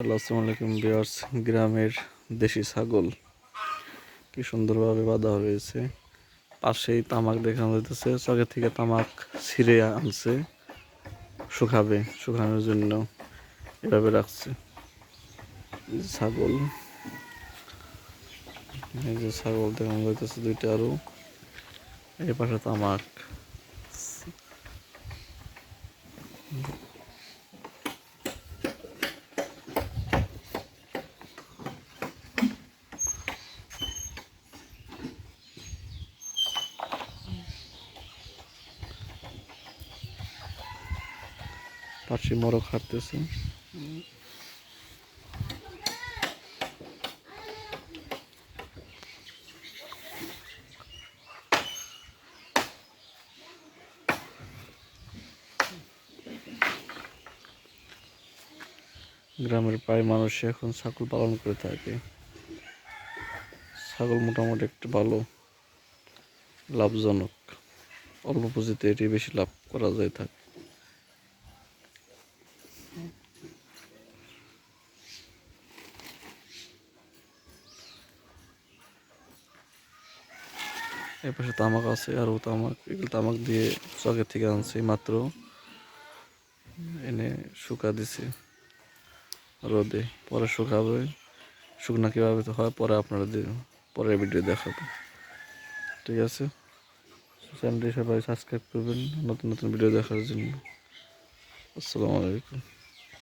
Hello বিয়ার্স গ্রামের দেশি ছাগল। কি সুন্দরভাবে বাঁধা হয়েছে। পাশেই তামাক দেখানো যাইতেছে। চকে থেকে তামাক ছিঁড়ে আনছে। শুকাবে, শুকানোর জন্য এভাবে রাখছে। ছাগল। এই যে ছাগল দেখানো যাইতেছে দুইটা আরও। এই পাশে তামাক। পাশে মোরগ হাঁটতেছে। গ্রামের প্রায় মানুষ এখন ছাগল পালন করে থাকে। ছাগল মোটামুটি একটু ভালো, লাভজনক। অল্প পুঁজিতে এটি বেশি লাভ করা যায় থাকে। এর পাশে তামাক আছে আর ও তামাক। এগুলো তামাক দিয়ে চকের থেকে আনছি মাত্র। এনে শুকা দিছি। রোদে। পরে শুকাবে। শুকনা কীভাবে তো হয়, পরে আপনারা পরের ভিডিও দেখাবো। ঠিক আছে? চ্যানেলটি সবাই সাবস্ক্রাইব করবেন। নতুন নতুন ভিডিও দেখার জন্য। আসসালামু আলাইকুম।